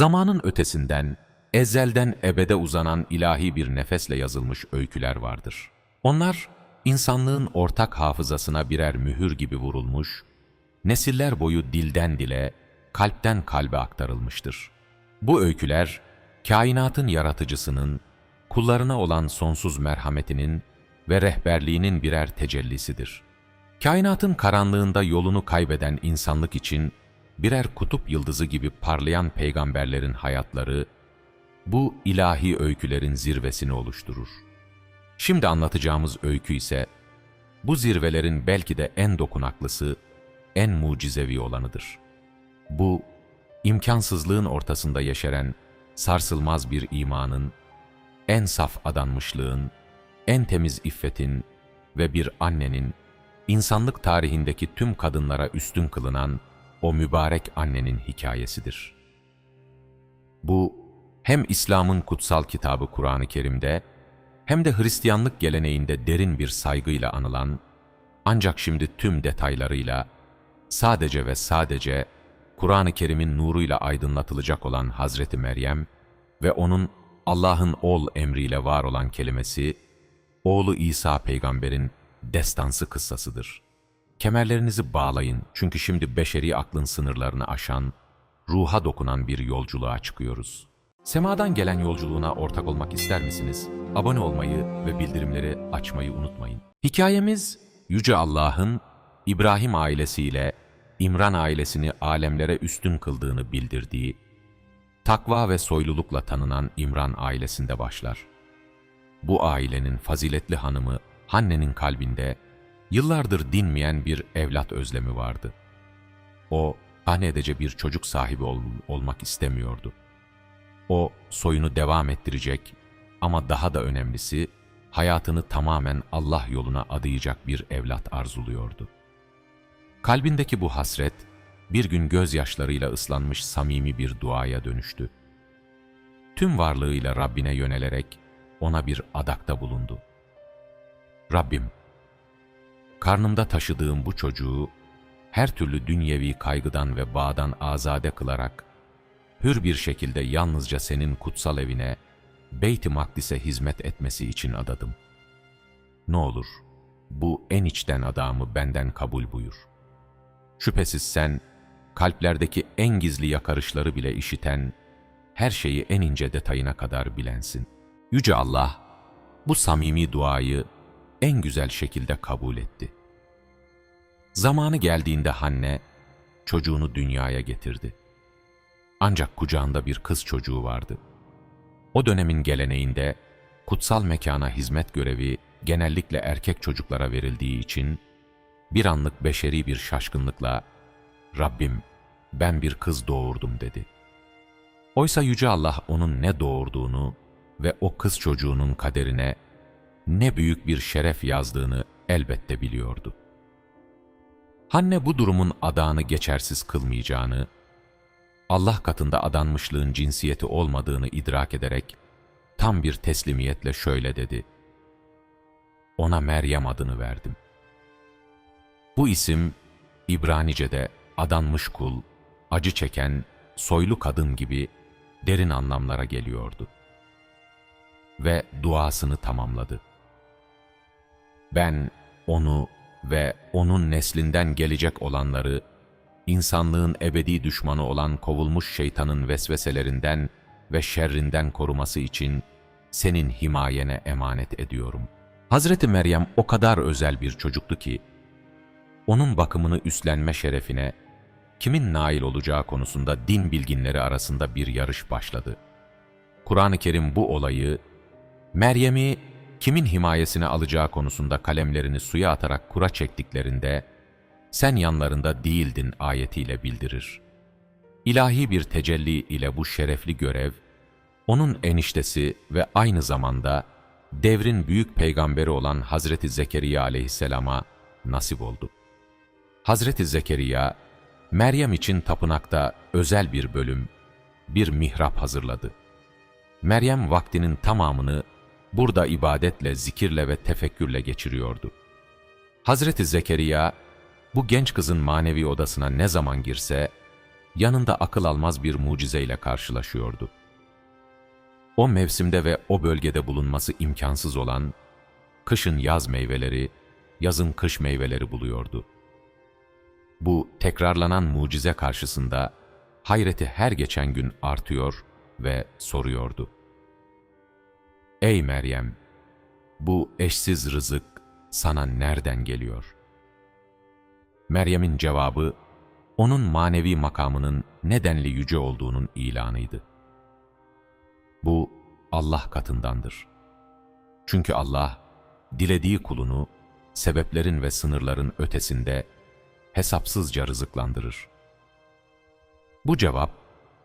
Zamanın ötesinden, ezelden ebede uzanan ilahi bir nefesle yazılmış öyküler vardır. Onlar, insanlığın ortak hafızasına birer mühür gibi vurulmuş, nesiller boyu dilden dile, kalpten kalbe aktarılmıştır. Bu öyküler, kainatın yaratıcısının, kullarına olan sonsuz merhametinin ve rehberliğinin birer tecellisidir. Kainatın karanlığında yolunu kaybeden insanlık için birer kutup yıldızı gibi parlayan peygamberlerin hayatları, bu ilahi öykülerin zirvesini oluşturur. Şimdi anlatacağımız öykü ise, bu zirvelerin belki de en dokunaklısı, en mucizevi olanıdır. Bu, imkansızlığın ortasında yeşeren, sarsılmaz bir imanın, en saf adanmışlığın, en temiz iffetin ve bir annenin, insanlık tarihindeki tüm kadınlara üstün kılınan o mübarek annenin hikayesidir. Bu, hem İslam'ın kutsal kitabı Kur'an-ı Kerim'de, hem de Hristiyanlık geleneğinde derin bir saygıyla anılan, ancak şimdi tüm detaylarıyla, sadece ve sadece Kur'an-ı Kerim'in nuruyla aydınlatılacak olan Hazreti Meryem ve onun Allah'ın oğul emriyle var olan kelimesi, oğlu İsa peygamberin destansı kıssasıdır. Kemerlerinizi bağlayın çünkü şimdi beşeri aklın sınırlarını aşan, ruha dokunan bir yolculuğa çıkıyoruz. Semadan gelen yolculuğuna ortak olmak ister misiniz? Abone olmayı ve bildirimleri açmayı unutmayın. Hikayemiz, Yüce Allah'ın İbrahim ailesiyle İmran ailesini alemlere üstün kıldığını bildirdiği, takva ve soylulukla tanınan İmran ailesinde başlar. Bu ailenin faziletli hanımı Hanne'nin kalbinde yıllardır dinmeyen bir evlat özlemi vardı. O, hanedece bir çocuk sahibi ol olmak istemiyordu. O, soyunu devam ettirecek ama daha da önemlisi, hayatını tamamen Allah yoluna adayacak bir evlat arzuluyordu. Kalbindeki bu hasret, bir gün gözyaşlarıyla ıslanmış samimi bir duaya dönüştü. Tüm varlığıyla Rabbine yönelerek ona bir adakta bulundu. Rabbim, karnımda taşıdığım bu çocuğu her türlü dünyevi kaygıdan ve bağdan azade kılarak, hür bir şekilde yalnızca senin kutsal evine, Beyt-i Makdis'e hizmet etmesi için adadım. Ne olur, bu en içten adamı benden kabul buyur. Şüphesiz sen, kalplerdeki en gizli yakarışları bile işiten, her şeyi en ince detayına kadar bilensin. Yüce Allah, bu samimi duayı en güzel şekilde kabul etti. Zamanı geldiğinde Hanne, çocuğunu dünyaya getirdi. Ancak kucağında bir kız çocuğu vardı. O dönemin geleneğinde, kutsal mekana hizmet görevi genellikle erkek çocuklara verildiği için, bir anlık beşeri bir şaşkınlıkla, Rabbim ben bir kız doğurdum dedi. Oysa Yüce Allah onun ne doğurduğunu ve o kız çocuğunun kaderine ne büyük bir şeref yazdığını elbette biliyordu. Hanne bu durumun adağını geçersiz kılmayacağını, Allah katında adanmışlığın cinsiyeti olmadığını idrak ederek tam bir teslimiyetle şöyle dedi. Ona Meryem adını verdim. Bu isim İbranice'de adanmış kul, acı çeken, soylu kadın gibi derin anlamlara geliyordu. Ve duasını tamamladı. Ben onu ve onun neslinden gelecek olanları, insanlığın ebedi düşmanı olan kovulmuş şeytanın vesveselerinden ve şerrinden koruması için senin himayene emanet ediyorum. Hazreti Meryem o kadar özel bir çocuktu ki, onun bakımını üstlenme şerefine, kimin nail olacağı konusunda din bilginleri arasında bir yarış başladı. Kur'an-ı Kerim bu olayı, Meryem'i kimin himayesine alacağı konusunda kalemlerini suya atarak kura çektiklerinde, sen yanlarında değildin ayetiyle bildirir. İlahi bir tecelli ile bu şerefli görev, onun eniştesi ve aynı zamanda devrin büyük peygamberi olan Hazreti Zekeriya aleyhisselama nasip oldu. Hazreti Zekeriya, Meryem için tapınakta özel bir bölüm, bir mihrap hazırladı. Meryem vaktinin tamamını burada ibadetle, zikirle ve tefekkürle geçiriyordu. Hazreti Zekeriya, bu genç kızın manevi odasına ne zaman girse, yanında akıl almaz bir mucizeyle karşılaşıyordu. O mevsimde ve o bölgede bulunması imkansız olan, kışın yaz meyveleri, yazın kış meyveleri buluyordu. Bu tekrarlanan mucize karşısında hayreti her geçen gün artıyor ve soruyordu. Ey Meryem! Bu eşsiz rızık sana nereden geliyor? Meryem'in cevabı, onun manevi makamının nedenli yüce olduğunun ilanıydı. Bu Allah katındandır. Çünkü Allah, dilediği kulunu sebeplerin ve sınırların ötesinde hesapsızca rızıklandırır. Bu cevap,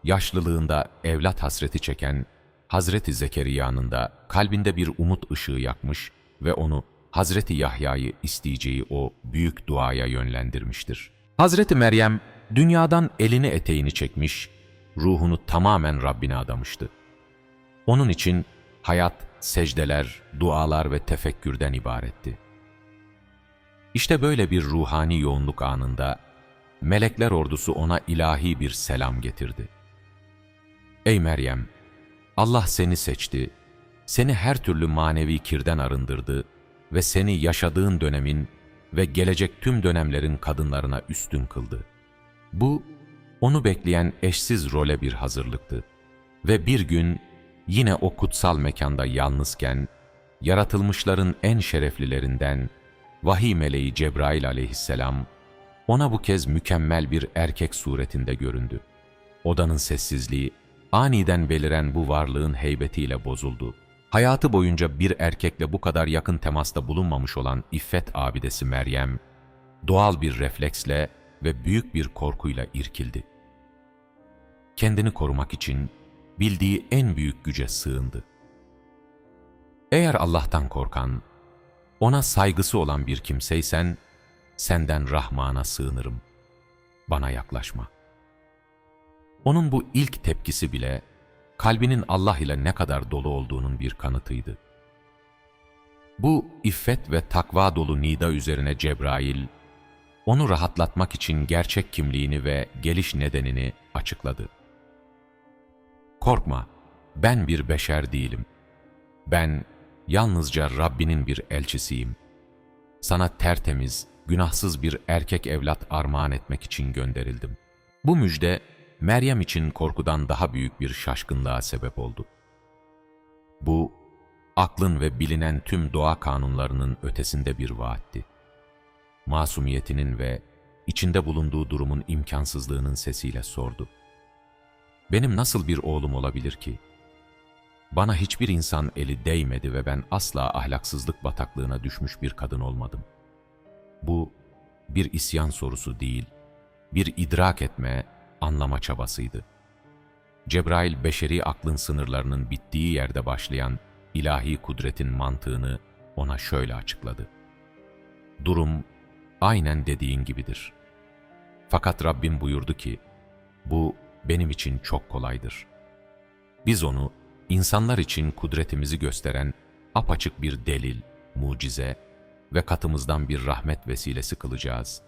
yaşlılığında evlat hasreti çeken Hazreti Zekeriya'nın da kalbinde bir umut ışığı yakmış ve onu Hazreti Yahya'yı isteyeceği o büyük duaya yönlendirmiştir. Hazreti Meryem, dünyadan elini eteğini çekmiş, ruhunu tamamen Rabbine adamıştı. Onun için hayat, secdeler, dualar ve tefekkürden ibaretti. İşte böyle bir ruhani yoğunluk anında, melekler ordusu ona ilahi bir selam getirdi. Ey Meryem! Allah seni seçti, seni her türlü manevi kirden arındırdı ve seni yaşadığın dönemin ve gelecek tüm dönemlerin kadınlarına üstün kıldı. Bu, onu bekleyen eşsiz role bir hazırlıktı. Ve bir gün yine o kutsal mekanda yalnızken, yaratılmışların en şereflilerinden, vahiy meleği Cebrail aleyhisselam, ona bu kez mükemmel bir erkek suretinde göründü. Odanın sessizliği, aniden beliren bu varlığın heybetiyle bozuldu. Hayatı boyunca bir erkekle bu kadar yakın temasta bulunmamış olan İffet abidesi Meryem, doğal bir refleksle ve büyük bir korkuyla irkildi. Kendini korumak için bildiği en büyük güce sığındı. Eğer Allah'tan korkan, ona saygısı olan bir kimseysen, senden Rahman'a sığınırım. Bana yaklaşma. Onun bu ilk tepkisi bile, kalbinin Allah ile ne kadar dolu olduğunun bir kanıtıydı. Bu iffet ve takva dolu nida üzerine Cebrail, onu rahatlatmak için gerçek kimliğini ve geliş nedenini açıkladı. Korkma, ben bir beşer değilim. Ben yalnızca Rabbinin bir elçisiyim. Sana tertemiz, günahsız bir erkek evlat armağan etmek için gönderildim. Bu müjde, Meryem için korkudan daha büyük bir şaşkınlığa sebep oldu. Bu, aklın ve bilinen tüm doğa kanunlarının ötesinde bir vaatti. Masumiyetinin ve içinde bulunduğu durumun imkansızlığının sesiyle sordu. Benim nasıl bir oğlum olabilir ki? Bana hiçbir insan eli değmedi ve ben asla ahlaksızlık bataklığına düşmüş bir kadın olmadım. Bu bir isyan sorusu değil, bir idrak etme, anlama çabasıydı. Cebrail beşeri aklın sınırlarının bittiği yerde başlayan ilahi kudretin mantığını ona şöyle açıkladı. Durum aynen dediğin gibidir. Fakat Rabbim buyurdu ki, bu benim için çok kolaydır. Biz onu insanlar için kudretimizi gösteren apaçık bir delil, mucize ve katımızdan bir rahmet vesilesi kılacağız.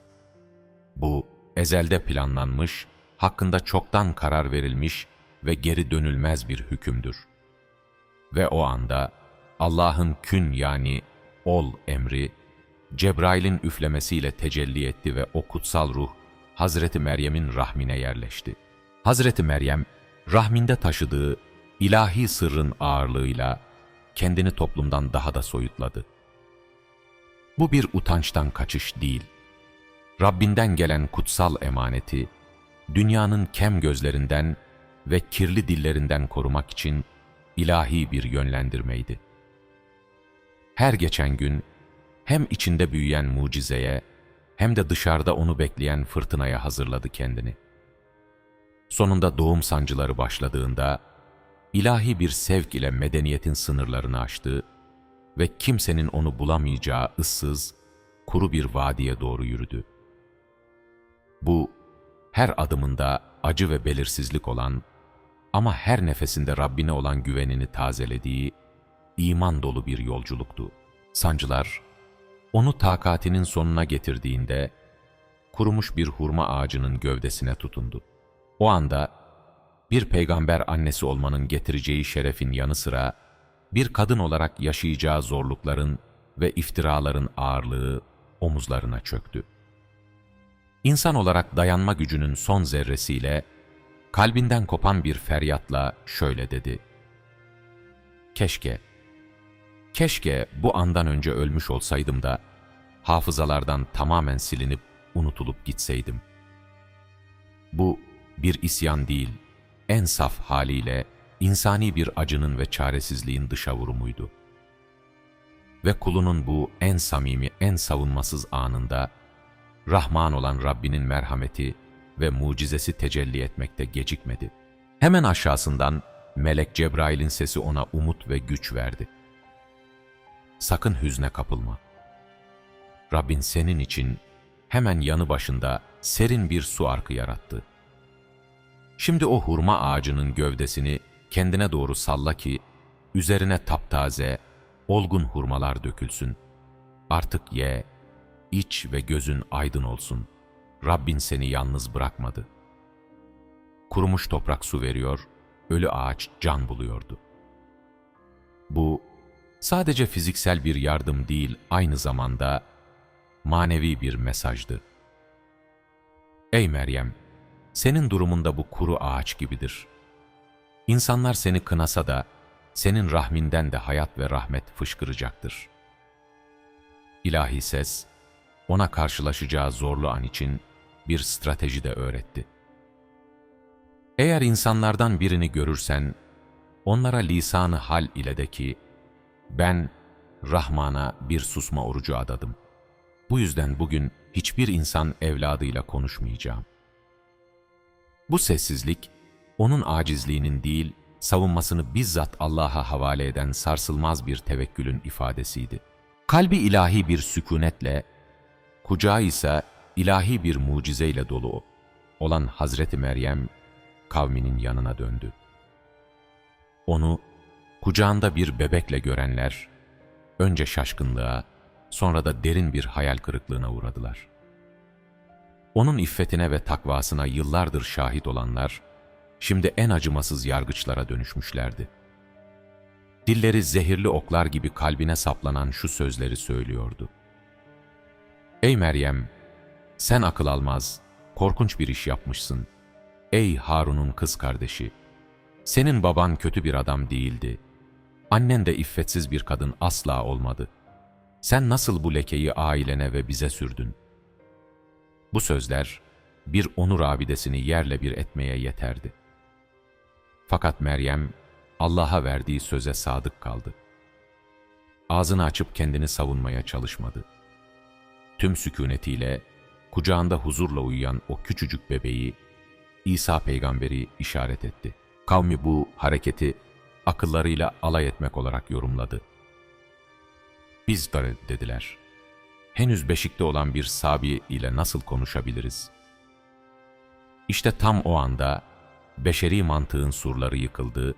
Bu ezelde planlanmış hakkında çoktan karar verilmiş ve geri dönülmez bir hükümdür. Ve o anda Allah'ın kün yani ol emri, Cebrail'in üflemesiyle tecelli etti ve o kutsal ruh Hazreti Meryem'in rahmine yerleşti. Hazreti Meryem, rahminde taşıdığı ilahi sırrın ağırlığıyla kendini toplumdan daha da soyutladı. Bu bir utançtan kaçış değil. Rabbinden gelen kutsal emaneti, dünyanın kem gözlerinden ve kirli dillerinden korumak için ilahi bir yönlendirmeydi. Her geçen gün hem içinde büyüyen mucizeye hem de dışarıda onu bekleyen fırtınaya hazırladı kendini. Sonunda doğum sancıları başladığında ilahi bir sevk ile medeniyetin sınırlarını aştı ve kimsenin onu bulamayacağı ıssız, kuru bir vadiye doğru yürüdü. Bu her adımında acı ve belirsizlik olan ama her nefesinde Rabbine olan güvenini tazelediği iman dolu bir yolculuktu. Sancılar, onu takatinin sonuna getirdiğinde kurumuş bir hurma ağacının gövdesine tutundu. O anda bir peygamber annesi olmanın getireceği şerefin yanı sıra bir kadın olarak yaşayacağı zorlukların ve iftiraların ağırlığı omuzlarına çöktü. İnsan olarak dayanma gücünün son zerresiyle, kalbinden kopan bir feryatla şöyle dedi. Keşke, keşke bu andan önce ölmüş olsaydım da, hafızalardan tamamen silinip unutulup gitseydim. Bu bir isyan değil, en saf haliyle insani bir acının ve çaresizliğin dışa vurumuydu. Ve kulunun bu en samimi, en savunmasız anında, Rahman olan Rabbinin merhameti ve mucizesi tecelli etmekte gecikmedi. Hemen aşağısından Melek Cebrail'in sesi ona umut ve güç verdi. Sakın hüzne kapılma. Rabbin senin için hemen yanı başında serin bir su arkı yarattı. Şimdi o hurma ağacının gövdesini kendine doğru salla ki, üzerine taptaze, olgun hurmalar dökülsün. Artık ye, iç ve gözün aydın olsun. Rabbin seni yalnız bırakmadı. Kurumuş toprak su veriyor, ölü ağaç can buluyordu. Bu, sadece fiziksel bir yardım değil, aynı zamanda manevi bir mesajdı. Ey Meryem! Senin durumunda bu kuru ağaç gibidir. İnsanlar seni kınasa da, senin rahminden de hayat ve rahmet fışkıracaktır. İlahi ses, ona karşılaşacağı zorlu an için bir strateji de öğretti. Eğer insanlardan birini görürsen, onlara lisanı hal ile de ki, ben Rahman'a bir susma orucu adadım. Bu yüzden bugün hiçbir insan evladıyla konuşmayacağım. Bu sessizlik, onun acizliğinin değil, savunmasını bizzat Allah'a havale eden sarsılmaz bir tevekkülün ifadesiydi. Kalbi ilahi bir sükunetle, kucağı ise ilahi bir mucizeyle dolu olan Hazreti Meryem, kavminin yanına döndü. Onu kucağında bir bebekle görenler, önce şaşkınlığa, sonra da derin bir hayal kırıklığına uğradılar. Onun iffetine ve takvasına yıllardır şahit olanlar, şimdi en acımasız yargıçlara dönüşmüşlerdi. Dilleri zehirli oklar gibi kalbine saplanan şu sözleri söylüyordu. Ey Meryem! Sen akıl almaz, korkunç bir iş yapmışsın. Ey Harun'un kız kardeşi! Senin baban kötü bir adam değildi. Annen de iffetsiz bir kadın asla olmadı. Sen nasıl bu lekeyi ailene ve bize sürdün? Bu sözler bir onur abidesini yerle bir etmeye yeterdi. Fakat Meryem Allah'a verdiği söze sadık kaldı. Ağzını açıp kendini savunmaya çalışmadı. Tüm sükunetiyle, kucağında huzurla uyuyan o küçücük bebeği İsa peygamberi işaret etti. Kavmi bu hareketi akıllarıyla alay etmek olarak yorumladı. Biz de dediler. Henüz beşikte olan bir sabi ile nasıl konuşabiliriz? İşte tam o anda beşeri mantığın surları yıkıldı,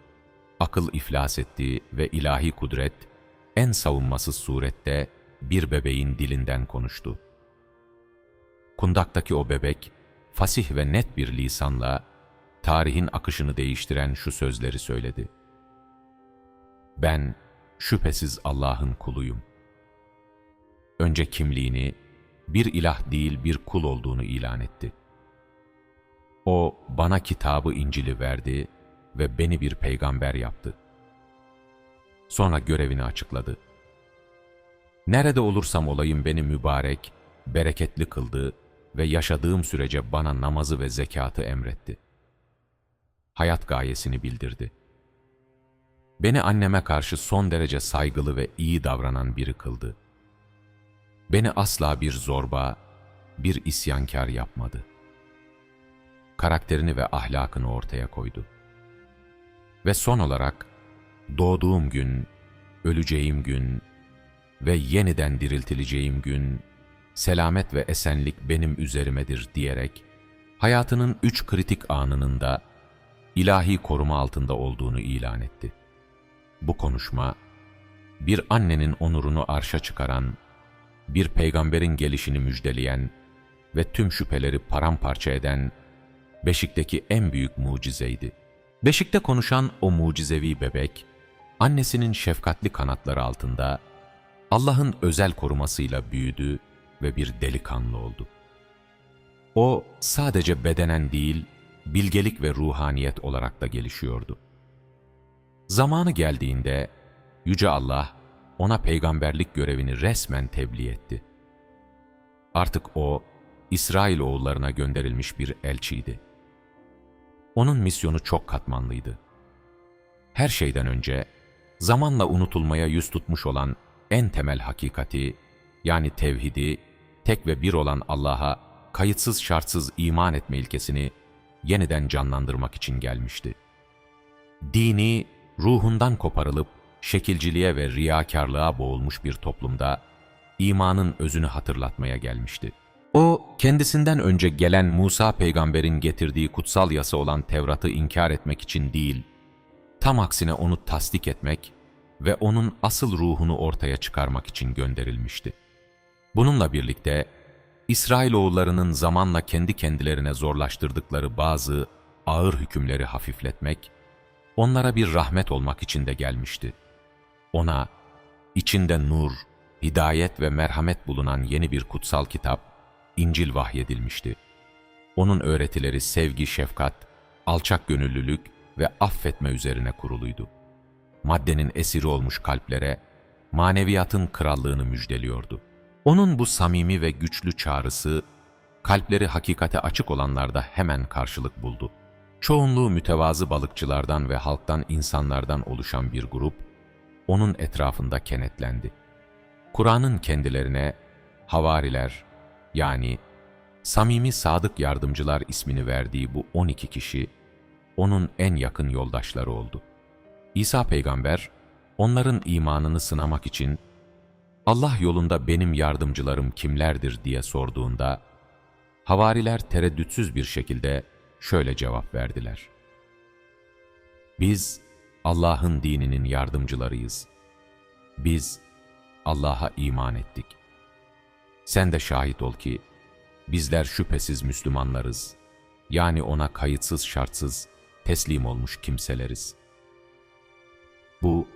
akıl iflas etti ve ilahi kudret en savunmasız surette bir bebeğin dilinden konuştu. Kundaktaki o bebek, fasih ve net bir lisanla, tarihin akışını değiştiren şu sözleri söyledi. Ben şüphesiz Allah'ın kuluyum. Önce kimliğini, bir ilah değil bir kul olduğunu ilan etti. O bana kitabı İncil'i verdi ve beni bir peygamber yaptı. Sonra görevini açıkladı. Nerede olursam olayım beni mübarek, bereketli kıldı ve yaşadığım sürece bana namazı ve zekatı emretti. Hayat gayesini bildirdi. Beni anneme karşı son derece saygılı ve iyi davranan biri kıldı. Beni asla bir zorba, bir isyankar yapmadı. Karakterini ve ahlakını ortaya koydu. Ve son olarak, doğduğum gün, öleceğim gün ve yeniden diriltileceğim gün, selamet ve esenlik benim üzerimedir diyerek, hayatının üç kritik anının da ilahi koruma altında olduğunu ilan etti. Bu konuşma, bir annenin onurunu arşa çıkaran, bir peygamberin gelişini müjdeleyen ve tüm şüpheleri paramparça eden beşikteki en büyük mucizeydi. Beşikte konuşan o mucizevi bebek, annesinin şefkatli kanatları altında Allah'ın özel korumasıyla büyüdü ve bir delikanlı oldu. O sadece bedenen değil, bilgelik ve ruhaniyet olarak da gelişiyordu. Zamanı geldiğinde Yüce Allah ona peygamberlik görevini resmen tebliğ etti. Artık o, İsrail oğullarına gönderilmiş bir elçiydi. Onun misyonu çok katmanlıydı. Her şeyden önce, zamanla unutulmaya yüz tutmuş olan en temel hakikati, yani tevhidi, tek ve bir olan Allah'a kayıtsız şartsız iman etme ilkesini yeniden canlandırmak için gelmişti. Dini, ruhundan koparılıp şekilciliğe ve riyakarlığa boğulmuş bir toplumda imanın özünü hatırlatmaya gelmişti. O, kendisinden önce gelen Musa peygamberin getirdiği kutsal yasa olan Tevrat'ı inkar etmek için değil, tam aksine onu tasdik etmek ve onun asıl ruhunu ortaya çıkarmak için gönderilmişti. Bununla birlikte, İsrailoğullarının zamanla kendi kendilerine zorlaştırdıkları bazı ağır hükümleri hafifletmek, onlara bir rahmet olmak için de gelmişti. Ona, içinde nur, hidayet ve merhamet bulunan yeni bir kutsal kitap, İncil vahyedilmişti. Onun öğretileri sevgi, şefkat, alçak gönüllülük ve affetme üzerine kuruluydu. Maddenin esiri olmuş kalplere, maneviyatın krallığını müjdeliyordu. Onun bu samimi ve güçlü çağrısı, kalpleri hakikate açık olanlarda hemen karşılık buldu. Çoğunluğu mütevazı balıkçılardan ve halktan insanlardan oluşan bir grup, onun etrafında kenetlendi. Kur'an'ın kendilerine havariler yani samimi sadık yardımcılar ismini verdiği bu 12 kişi, onun en yakın yoldaşları oldu. İsa peygamber, onların imanını sınamak için Allah yolunda benim yardımcılarım kimlerdir diye sorduğunda, havariler tereddütsüz bir şekilde şöyle cevap verdiler. Biz Allah'ın dininin yardımcılarıyız. Biz Allah'a iman ettik. Sen de şahit ol ki bizler şüphesiz Müslümanlarız. Yani ona kayıtsız şartsız teslim olmuş kimseleriz. Bu,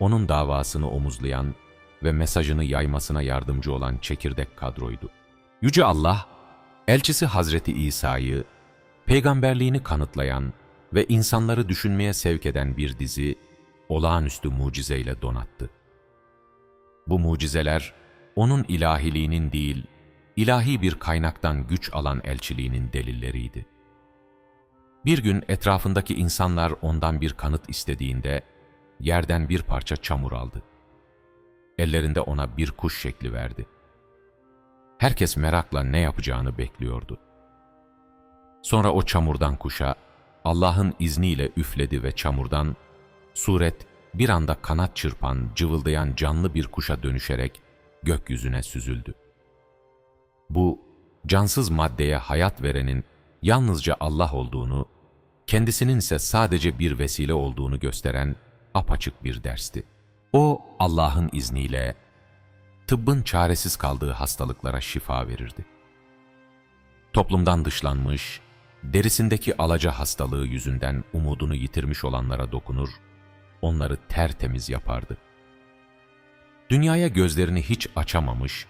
onun davasını omuzlayan ve mesajını yaymasına yardımcı olan çekirdek kadroydu. Yüce Allah, elçisi Hazreti İsa'yı, peygamberliğini kanıtlayan ve insanları düşünmeye sevk eden bir dizi, olağanüstü mucizeyle donattı. Bu mucizeler, onun ilahiliğinin değil, ilahi bir kaynaktan güç alan elçiliğinin delilleriydi. Bir gün etrafındaki insanlar ondan bir kanıt istediğinde, yerden bir parça çamur aldı. Ellerinde ona bir kuş şekli verdi. Herkes merakla ne yapacağını bekliyordu. Sonra o çamurdan kuşa Allah'ın izniyle üfledi ve çamurdan suret bir anda kanat çırpan, cıvıldayan canlı bir kuşa dönüşerek gökyüzüne süzüldü. Bu, cansız maddeye hayat verenin yalnızca Allah olduğunu, kendisinin ise sadece bir vesile olduğunu gösteren apaçık bir dersti. O, Allah'ın izniyle tıbbın çaresiz kaldığı hastalıklara şifa verirdi. Toplumdan dışlanmış, derisindeki alaca hastalığı yüzünden umudunu yitirmiş olanlara dokunur, onları tertemiz yapardı. Dünyaya gözlerini hiç açamamış,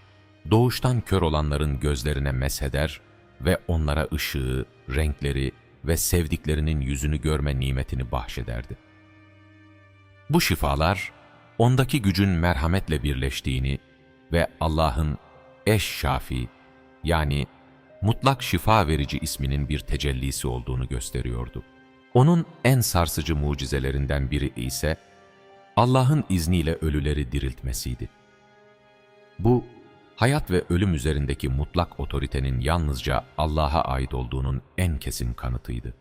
doğuştan kör olanların gözlerine mesheder ve onlara ışığı, renkleri ve sevdiklerinin yüzünü görme nimetini bahşederdi. Bu şifalar, ondaki gücün merhametle birleştiğini ve Allah'ın eş şafi yani mutlak şifa verici isminin bir tecellisi olduğunu gösteriyordu. Onun en sarsıcı mucizelerinden biri ise Allah'ın izniyle ölüleri diriltmesiydi. Bu, hayat ve ölüm üzerindeki mutlak otoritenin yalnızca Allah'a ait olduğunun en kesin kanıtıydı.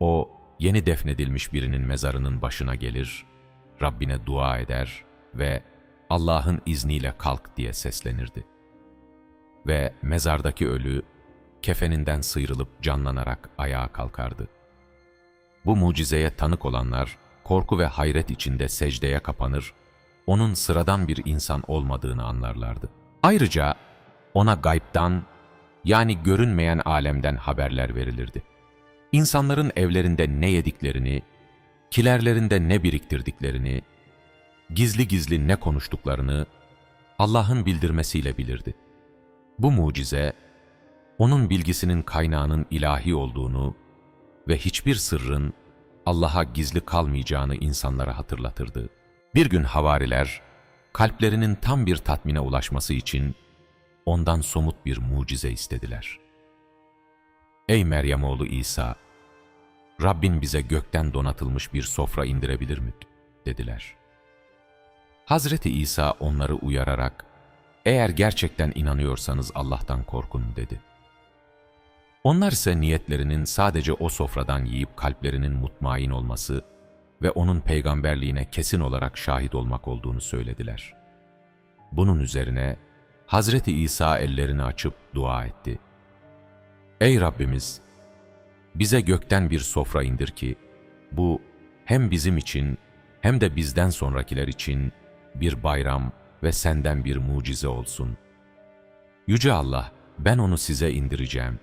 O, yeni defnedilmiş birinin mezarının başına gelir, Rabbine dua eder ve Allah'ın izniyle kalk diye seslenirdi. Ve mezardaki ölü, kefeninden sıyrılıp canlanarak ayağa kalkardı. Bu mucizeye tanık olanlar, korku ve hayret içinde secdeye kapanır, onun sıradan bir insan olmadığını anlarlardı. Ayrıca ona gaybtan, yani görünmeyen alemden haberler verilirdi. İnsanların evlerinde ne yediklerini, kilerlerinde ne biriktirdiklerini, gizli gizli ne konuştuklarını Allah'ın bildirmesiyle bilirdi. Bu mucize, onun bilgisinin kaynağının ilahi olduğunu ve hiçbir sırrın Allah'a gizli kalmayacağını insanlara hatırlatırdı. Bir gün havariler, kalplerinin tam bir tatmine ulaşması için ondan somut bir mucize istediler. Ey Meryem oğlu İsa, Rabbin bize gökten donatılmış bir sofra indirebilir mi? dediler. Hazreti İsa onları uyararak, eğer gerçekten inanıyorsanız Allah'tan korkun dedi. Onlar ise niyetlerinin sadece o sofradan yiyip kalplerinin mutmain olması ve onun peygamberliğine kesin olarak şahit olmak olduğunu söylediler. Bunun üzerine Hazreti İsa ellerini açıp dua etti. Ey Rabbimiz! Bize gökten bir sofra indir ki, bu hem bizim için hem de bizden sonrakiler için bir bayram ve senden bir mucize olsun. Yüce Allah, ben onu size indireceğim.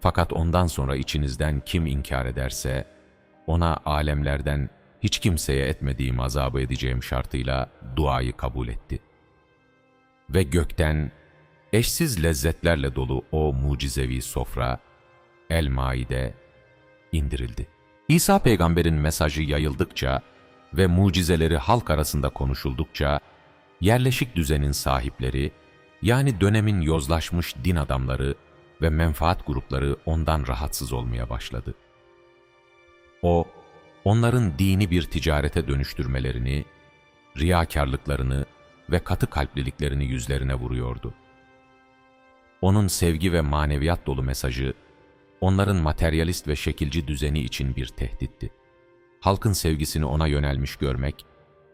Fakat ondan sonra içinizden kim inkar ederse, ona alemlerden hiç kimseye etmediğim azabı edeceğim şartıyla duayı kabul etti. Ve gökten eşsiz lezzetlerle dolu o mucizevi sofra, El-Maide indirildi. İsa peygamberin mesajı yayıldıkça ve mucizeleri halk arasında konuşuldukça, yerleşik düzenin sahipleri, yani dönemin yozlaşmış din adamları ve menfaat grupları ondan rahatsız olmaya başladı. O, onların dini bir ticarete dönüştürmelerini, riyakarlıklarını ve katı kalpliliklerini yüzlerine vuruyordu. Onun sevgi ve maneviyat dolu mesajı, onların materyalist ve şekilci düzeni için bir tehditti. Halkın sevgisini ona yönelmiş görmek,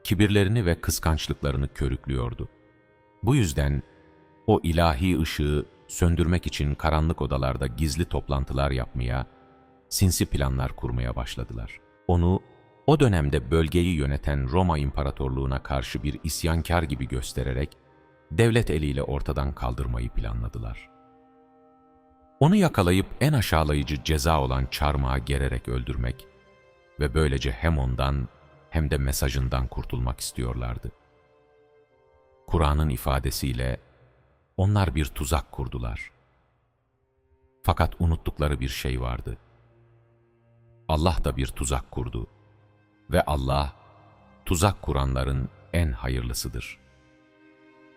kibirlerini ve kıskançlıklarını körüklüyordu. Bu yüzden o ilahi ışığı söndürmek için karanlık odalarda gizli toplantılar yapmaya, sinsi planlar kurmaya başladılar. Onu o dönemde bölgeyi yöneten Roma İmparatorluğuna karşı bir isyankar gibi göstererek devlet eliyle ortadan kaldırmayı planladılar. Onu yakalayıp en aşağılayıcı ceza olan çarmıha gererek öldürmek ve böylece hem ondan hem de mesajından kurtulmak istiyorlardı. Kur'an'ın ifadesiyle onlar bir tuzak kurdular. Fakat unuttukları bir şey vardı. Allah da bir tuzak kurdu ve Allah tuzak kuranların en hayırlısıdır.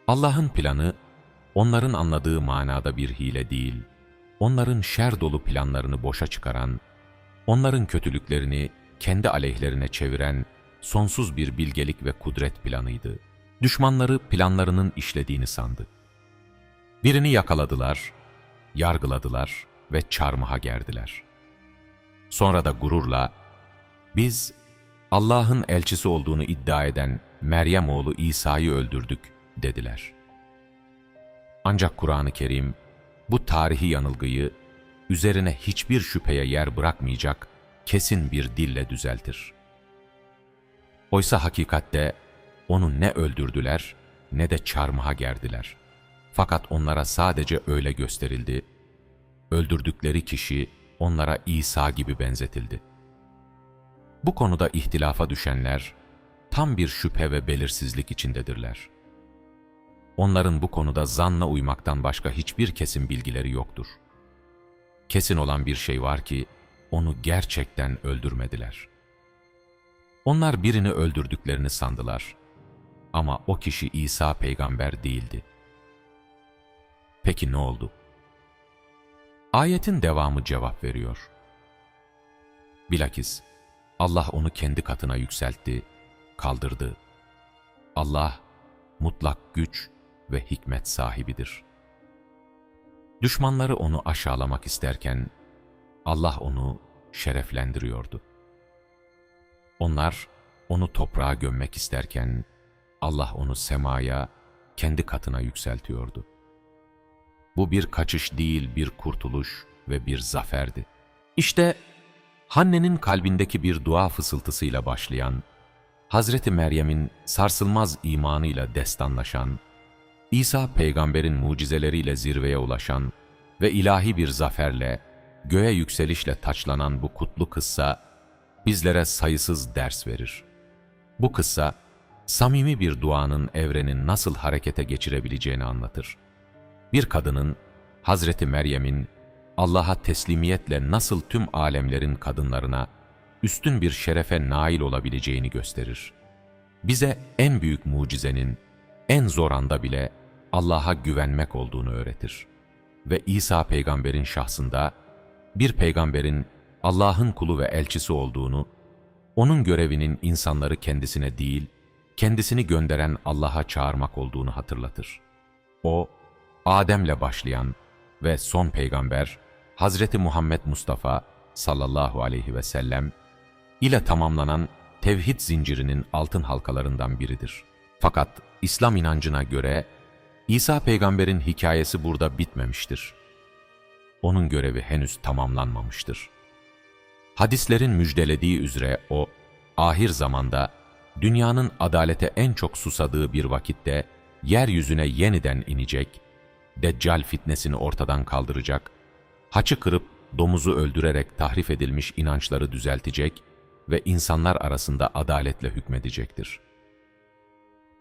Allah'ın planı onların anladığı manada bir hile değil, onların şer dolu planlarını boşa çıkaran, onların kötülüklerini kendi aleyhlerine çeviren sonsuz bir bilgelik ve kudret planıydı. Düşmanları planlarının işlediğini sandı. Birini yakaladılar, yargıladılar ve çarmıha gerdiler. Sonra da gururla, biz Allah'ın elçisi olduğunu iddia eden Meryem oğlu İsa'yı öldürdük dediler. Ancak Kur'an-ı Kerim bu tarihi yanılgıyı üzerine hiçbir şüpheye yer bırakmayacak kesin bir dille düzeltir. Oysa hakikatte onu ne öldürdüler ne de çarmıha gerdiler. Fakat onlara sadece öyle gösterildi. Öldürdükleri kişi onlara İsa gibi benzetildi. Bu konuda ihtilafa düşenler tam bir şüphe ve belirsizlik içindedirler. Onların bu konuda zanla uymaktan başka hiçbir kesin bilgileri yoktur. Kesin olan bir şey var ki onu gerçekten öldürmediler. Onlar birini öldürdüklerini sandılar. Ama o kişi İsa peygamber değildi. Peki ne oldu? Ayetin devamı cevap veriyor. Bilakis Allah onu kendi katına yükseltti, kaldırdı. Allah mutlak güç ve hikmet sahibidir. Düşmanları onu aşağılamak isterken Allah onu şereflendiriyordu. Onlar onu toprağa gömmek isterken Allah onu semaya, kendi katına yükseltiyordu. Bu bir kaçış değil, bir kurtuluş ve bir zaferdi. İşte Hanne'nin kalbindeki bir dua fısıltısıyla başlayan, Hazreti Meryem'in sarsılmaz imanıyla destanlaşan, İsa peygamberin mucizeleriyle zirveye ulaşan ve ilahi bir zaferle göğe yükselişle taçlanan bu kutlu kıssa bizlere sayısız ders verir. Bu kıssa, samimi bir duanın evrenin nasıl harekete geçirebileceğini anlatır. Bir kadının, Hazreti Meryem'in Allah'a teslimiyetle nasıl tüm alemlerin kadınlarına üstün bir şerefe nail olabileceğini gösterir. Bize en büyük mucizenin, en zor anda bile Allah'a güvenmek olduğunu öğretir. Ve İsa peygamberin şahsında, bir peygamberin Allah'ın kulu ve elçisi olduğunu, onun görevinin insanları kendisine değil, kendisini gönderen Allah'a çağırmak olduğunu hatırlatır. O, Adem'le başlayan ve son peygamber, Hazreti Muhammed Mustafa sallallahu aleyhi ve sellem ile tamamlanan tevhid zincirinin altın halkalarından biridir. Fakat İslam inancına göre İsa peygamberin hikayesi burada bitmemiştir. Onun görevi henüz tamamlanmamıştır. Hadislerin müjdelediği üzere o, ahir zamanda dünyanın adalete en çok susadığı bir vakitte yeryüzüne yeniden inecek, Deccal fitnesini ortadan kaldıracak, haçı kırıp domuzu öldürerek tahrif edilmiş inançları düzeltecek ve insanlar arasında adaletle hükmedecektir.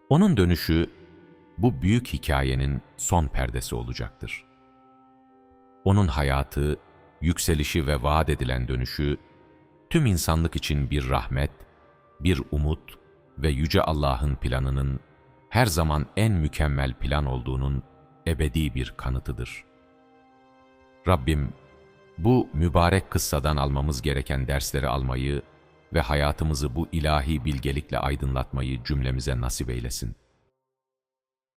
Onun dönüşü bu büyük hikayenin son perdesi olacaktır. Onun hayatı, yükselişi ve vaat edilen dönüşü tüm insanlık için bir rahmet, bir umut ve yüce Allah'ın planının her zaman en mükemmel plan olduğunun ebedi bir kanıtıdır. Rabbim bu mübarek kıssadan almamız gereken dersleri almayı ve hayatımızı bu ilahi bilgelikle aydınlatmayı cümlemize nasip eylesin.